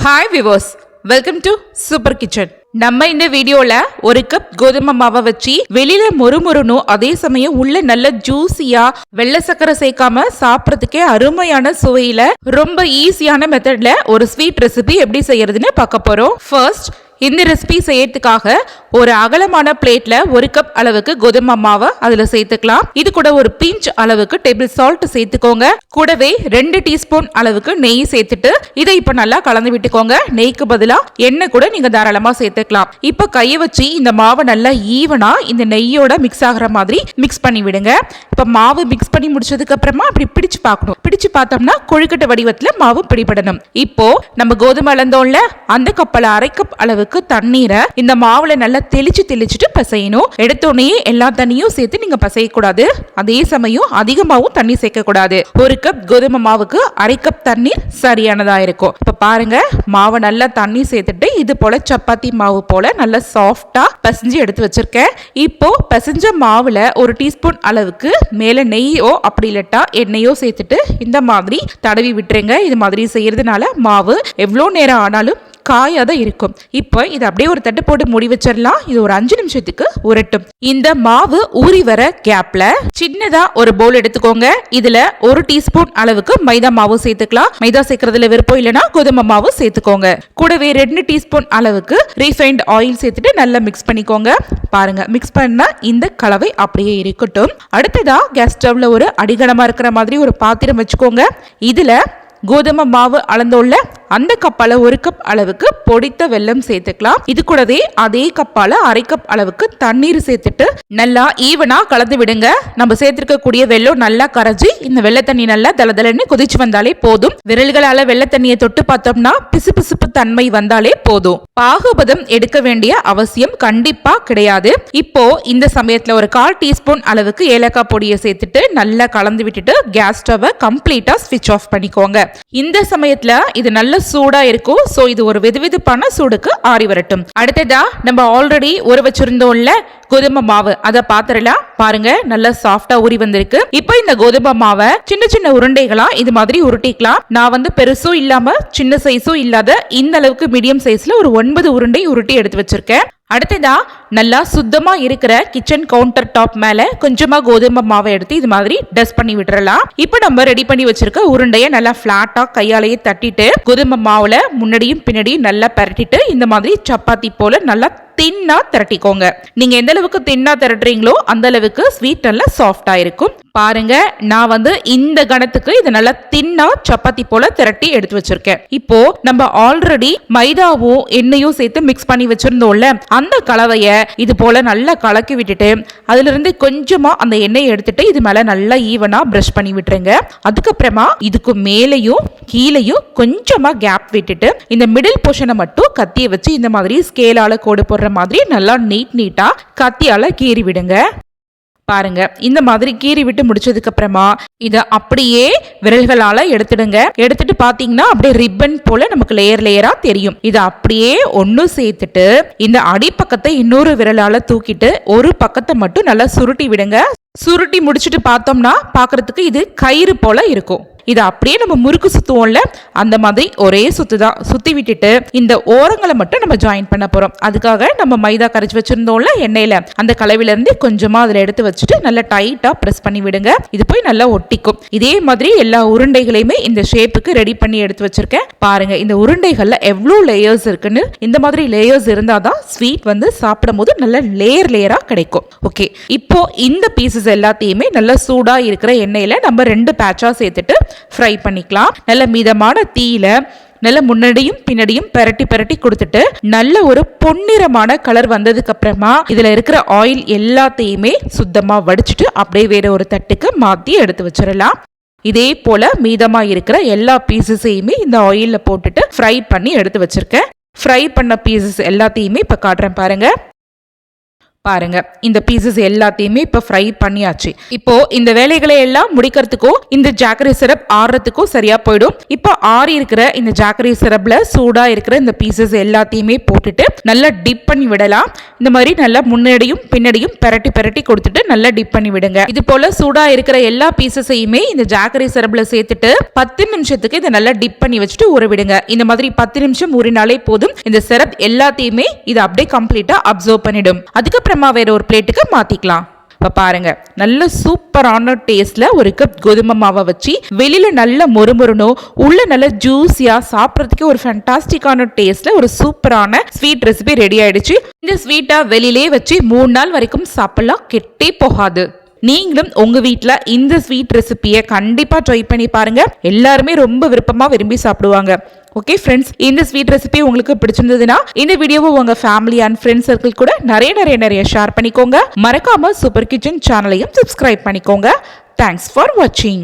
Hi viewers welcome to super kitchen நம்ம இந்த வீடியோல ஒரு கப் கோதுமை மாவை வச்சு வெளியில மொறுமொறுனும் அதே சமயம் உள்ள நல்ல ஜூசியா வெள்ளை சக்கரை சேர்க்காம சாப்பிட்றதுக்கே அருமையான சுவையில ரொம்ப ஈஸியான மெத்தட்ல ஒரு ஸ்வீட் ரெசிபி எப்படி செய்யறதுன்னு பார்க்க போறோம். ஃபர்ஸ்ட் இந்த ரெசிபி செய்யறதுக்காக ஒரு அகலமான பிளேட்ல ஒரு கப் அளவுக்கு கோதுமை மாவை அதுல சேர்த்துக்கலாம். இது கூட ஒரு பிஞ்ச் அளவுக்கு டேபிள் சால்ட் சேர்த்துக்கோங்க. கூடவே ரெண்டு டீஸ்பூன் அளவுக்கு நெய் சேர்த்துட்டு இதை இப்ப நல்லா கலந்து விட்டுக்கோங்க. நெய்க்கு பதிலா எண்ணெய் கூட நீங்க தாராளமா சேர்த்துக்கலாம். இப்ப கையை வச்சு இந்த மாவை நல்லா ஈவனா இந்த நெய்யோட மிக்ஸ் ஆகிற மாதிரி மிக்ஸ் பண்ணி விடுங்க. இப்ப மாவு மிக்ஸ் பண்ணி முடிச்சதுக்கு அப்புறமா அப்படி பிடிச்சு பார்க்கணும். பிடிச்சு பார்த்தோம்னா கொழுக்கட்டை வடிவத்துல மாவு பிடிபடணும். இப்போ நம்ம கோதுமை அளந்தோம்ல அந்த கப்பல அரை கப் அளவுக்கு தண்ணீரை இந்த மாவுல நல்லா தெளிச்சு தெளிச்சுட்டு பசையணும். எடுத்தோடனே எல்லா தண்ணியும் சேர்த்து நீங்க பசையக்கூடாது. அதே சமயம் அதிகமாகவும் தண்ணி சேர்க்க கூடாது ஒரு கப் கோதுமை மாவுக்கு அரை கப் தண்ணீர் சரியானதா இருக்கும். இப்ப பாருங்க மாவை நல்லா தண்ணி சேர்த்துட்டு இது போல சப்பாத்தி மாவு போல நல்லா சாஃப்டா பசைஞ்சு எடுத்து வச்சிருக்கேன். இப்போ பசைஞ்ச மாவுல ஒரு டீஸ்பூன் அளவுக்கு மேல நெய்யோ அப்படி இல்லட்டா எண்ணெயோ சேர்த்துட்டு இந்த மாதிரி தடவி விட்டுருங்க. இது மாதிரி செய்யறதுனால மாவு எவ்வளோ நேரம் ஆனாலும் காயாக தான் இருக்கும். இப்போ இதை அப்படியே ஒரு தட்டு போட்டு மூடி வச்சிடலாம். இது ஒரு அஞ்சு நிமிஷத்துக்கு உரட்டும். இந்த மாவு ஊறி வர கேப்ல சின்னதா ஒரு பவுல் எடுத்துக்கோங்க. இதுல ஒரு டீஸ்பூன் அளவுக்கு மைதா மாவு சேர்த்துக்கலாம். மைதா சேர்க்கறதுல விருப்பம் இல்லைன்னா கோதுமை மாவு சேர்த்துக்கோங்க. கூடவே ரெண்டு டீஸ்பூன் அளவுக்கு ரீஃபைண்ட் ஆயில் சேர்த்துட்டு நல்லா மிக்ஸ் பண்ணிக்கோங்க. பாருங்க மிக்ஸ் பண்ணா இந்த கலவை அப்படியே இருக்கட்டும். அடுத்ததா கேஸ் ஸ்டவ்ல ஒரு அடிகனமா இருக்கிற மாதிரி ஒரு பாத்திரம் வச்சுக்கோங்க. இதுல கோதுமை மாவு அளந்தோல்ல அந்த கப்பால ஒரு கப் அளவுக்கு பொடித்த வெல்லம் சேர்த்துக்கலாம். இது கூடவே அதே கப்பால அரை கப் அளவுக்கு தண்ணீர் சேர்த்துட்டு நல்லா ஈவனா கலந்து விடுங்க. நம்ம சேர்த்திருக்கக்கூடிய வெல்லம் நல்லா கரைஞ்சி இந்த வெள்ளை தண்ணி நல்லா தளதளன்னு கொதிச்சு வந்தாலே போதும். விரல்களால வெள்ளை தண்ணியை தொட்டு பார்த்தோம்னா பிசு பிசுப்பு தன்மை வந்தாலே போதும். பாகுபதம் எடுக்க வேண்டிய அவசியம் கண்டிப்பா கிடையாது. இப்போ இந்த சமயத்துல ஒரு கால் டீஸ்பூன் அளவுக்கு ஏலக்காய் பொடியை சேர்த்துட்டு நல்லா கலந்து விட்டுட்டு கேஸ் ஸ்டவ்வை கம்ப்ளீட்டா ஸ்விட்ச் ஆஃப் பண்ணிக்கோங்க. இந்த சமயத்துல இது நல்ல சூடா இருக்கும். சோ இது ஒரு வெதுவெதுப்பான சூடுக்கு ஆறி வரட்டும். அடுத்ததா நம்ம ஆல்ரெடி ஊற வச்சிருந்தோம்ல கோதுமை மாவு. அதை பாத்திரலாம். பாருங்க நல்லா சாஃப்டா ஊறி வந்திருக்கு. இப்போ இந்த கோதுமை மாவை சின்ன சின்ன உருண்டைகளா இது மாதிரி உருட்டிக்கலாம். நான் வந்து பெருசும் இல்லாம சின்ன சைஸும் இல்லாத இந்த அளவுக்கு மீடியம் சைஸ்ல ஒரு ஒன்பது உருண்டை உருட்டி எடுத்து வச்சிருக்கேன். அடுத்ததா நல்லா சுத்தமா இருக்கிற கிச்சன் கவுண்டர் டாப் மேல கொஞ்சமா கோதுமை மாவை எடுத்து இது மாதிரி டஸ்ட் பண்ணி விட்டுறலாம். இப்போ நம்ம ரெடி பண்ணி வச்சிருக்க உருண்டைய நல்லா பிளாட்டா கையாலேயே தட்டிட்டு கோதுமை மாவுல முன்னாடியும் பின்னாடியும் நல்லா பரட்டிட்டு இந்த மாதிரி சப்பாத்தி போல நல்லா தின்னா திரட்டிக்கோங்க. நீங்க எந்த அளவுக்கு தின்னா திரட்டுறீங்களோ அந்த அளவுக்கு ஸ்வீட் நல்லா சாஃப்டா இருக்கும். பாருங்க நான் வந்து இந்த கணத்துக்கு இது நல்லா தின்னா சப்பாத்தி போல திரட்டி எடுத்து வச்சிருக்கேன். இப்போ நம்ம ஆல்ரெடி மைதாவும் எண்ணெயும் சேர்த்து மிக்ஸ் பண்ணி வச்சிருந்தோம்ல அந்த கலவையை இது போல் நல்லா கலக்கி விட்டுட்டு அதுலேருந்து கொஞ்சமாக அந்த எண்ணெயை எடுத்துட்டு இது மேலே நல்லா ஈவனாக ப்ரஷ் பண்ணி விட்டுருங்க. அதுக்கப்புறமா இதுக்கு மேலேயும் கீழேயும் கொஞ்சமாக கேப் விட்டுட்டு இந்த மிடில் போர்ஷனை மட்டும் கத்தியை வச்சு இந்த மாதிரி ஸ்கேலால் கோடு போடுற மாதிரி நல்லா நீட் நீட்டாக கத்தியால் கீறி விடுங்க. பாருங்க. இந்த மாதிரி கீறி விட்டு முடிச்சதுக்கு அப்புறமா இதை அப்படியே விரல்களால எடுத்துடுங்க. எடுத்துட்டு பாத்தீங்கன்னா அப்படியே ரிப்பன் போல நமக்கு லேயர் லேயரா தெரியும். இதை அப்படியே ஒன்று சேர்த்துட்டு இந்த அடிப்பக்கத்தை இன்னொரு விரலால தூக்கிட்டு ஒரு பக்கத்தை மட்டும் நல்லா சுருட்டி விடுங்க. சுருட்டி முடிச்சுட்டு பார்த்தோம்னா பார்க்கறதுக்கு இது கயிறு போல இருக்கும். இதை அப்படியே நம்ம முறுக்கு சுற்றுவோம்ல அந்த மாதிரி ஒரே சுத்து தான். சுற்றி விட்டுட்டு இந்த ஓரங்களை மட்டும் நம்ம ஜாயின் பண்ண போகிறோம் அதுக்காக நம்ம மைதா கரைச்சி வச்சுருந்தோம்ல எண்ணெயில். அந்த கலவிலேருந்து கொஞ்சமாக அதில் எடுத்து வச்சுட்டு நல்லா டைட்டாக ப்ரெஸ் பண்ணி விடுங்க. இது போய் நல்லா ஒட்டிக்கும். இதே மாதிரி எல்லா உருண்டைகளையுமே இந்த ஷேப்புக்கு ரெடி பண்ணி எடுத்து வச்சுருக்கேன். பாருங்க இந்த உருண்டைகளில் எவ்வளோ லேயர்ஸ் இருக்குன்னு. இந்த மாதிரி லேயர்ஸ் இருந்தால் தான் ஸ்வீட் வந்து சாப்பிடும் போது நல்ல லேயர் லேயராக கிடைக்கும். ஓகே இப்போ இந்த பீசஸ் எல்லாத்தையுமே நல்லா சூடாக இருக்கிற எண்ணெயில் நம்ம ரெண்டு பேட்சாக சேர்த்துட்டு ஃப்ரை பண்ணிக்கலாம். நல்ல மிதமான தீயில நல்ல முன்னாடியும் பின்னாடியும் பெரட்டி பெரட்டி கொடுத்துட்டு நல்ல ஒரு பொன்னிறமான கலர் வந்ததுக்கு அப்புறமா இதுல இருக்கிற ஆயில் எல்லாத்தையுமே சுத்தமா வடிச்சிட்டு அப்படியே வேற ஒரு தட்டுக்கு மாத்தி எடுத்து வச்சிடலாம். இதே போல மீதமா இருக்கிற எல்லா பீசஸையுமே இந்த ஆயில்ல போட்டுட்டு ஃப்ரை பண்ணி எடுத்து வச்சிருக்கேன். ஃப்ரை பண்ண பீசஸ் எல்லாத்தையுமே இப்ப காட்டுறேன் பாருங்க. பாருங்க. இந்த பீசஸ் எல்லாத்தையுமே இப்போ ஃப்ரை பண்ணியாச்சு. இப்போ இந்த வேலைகளை எல்லாம் முடிக்கிறதுக்கும் இந்த ஜாக்கரி சிரப் ஆறுறதுக்கும் சரியா போயிடும். இப்போ ஆறி இருக்கிற இந்த ஜாக்கரி சிரப்ல சூடா இருக்கிற இந்த பீசஸ் எல்லாத்தையுமே போட்டுட்டு நல்லா டிப் பண்ணி விடலாம். இந்த மாதிரி நல்லா முன்னாடியும் பின்னாடியும் பெரட்டி பெரட்டி கொடுத்துட்டு நல்லா டிப் பண்ணி விடுங்க. இது போல சூடா இருக்கிற எல்லா பீசஸையுமே இந்த ஜாக்கரி சிரப்ல சேர்த்துட்டு பத்து நிமிஷத்துக்கு இதை நல்லா டிப் பண்ணி வச்சுட்டு ஊற விடுங்க. இந்த மாதிரி பத்து நிமிஷம் ஊறினாலே போதும். இந்த சிரப் எல்லாத்தையுமே இது அப்படியே கம்ப்ளீட்டா அப்சர்வ் பண்ணிடும். அதுக்கப்புறம் வேற ஒரு பிளேட்டுக்கு மாத்திக்கலாம். இப்போ பாருங்க நல்ல சூப்பரான டேஸ்ட்ல ஒரு கப் கோதுமை மாவை வச்சு வெளியில் நல்ல மொறுமொறுனும் உள்ள நல்ல ஜூஸியாக சாப்பிட்றதுக்கு ஒரு ஃபேண்டாஸ்டிக்கான டேஸ்ட்ல ஒரு சூப்பரான ஸ்வீட் ரெசிபி ரெடி ஆயிடுச்சு. இந்த ஸ்வீட்டாக வெளியிலே வச்சு மூணு நாள் வரைக்கும் சாப்பிடலாம் கெட்டே போகாது. நீங்களும் உங்க வீட்டில் இந்த ஸ்வீட் ரெசிபியை கண்டிப்பா ட்ரை பண்ணி பாருங்க. எல்லாருமே ரொம்ப விருப்பமா விரும்பி சாப்பிடுவாங்க. ஓகே ஃப்ரெண்ட்ஸ் இந்த ஸ்வீட் ரெசிபி உங்களுக்கு பிடிச்சிருந்ததுன்னா இந்த வீடியோவை உங்க ஃபேமிலி அண்ட் ஃப்ரெண்ட்ஸ் சர்க்கிள் கூட நிறைய நிறைய நிறைய ஷேர் பண்ணிக்கோங்க. மறக்காம சூப்பர் கிச்சன் சேனலையும் சப்ஸ்கிரைப் பண்ணிக்கோங்க. தேங்க்ஸ் ஃபார் வாட்சிங்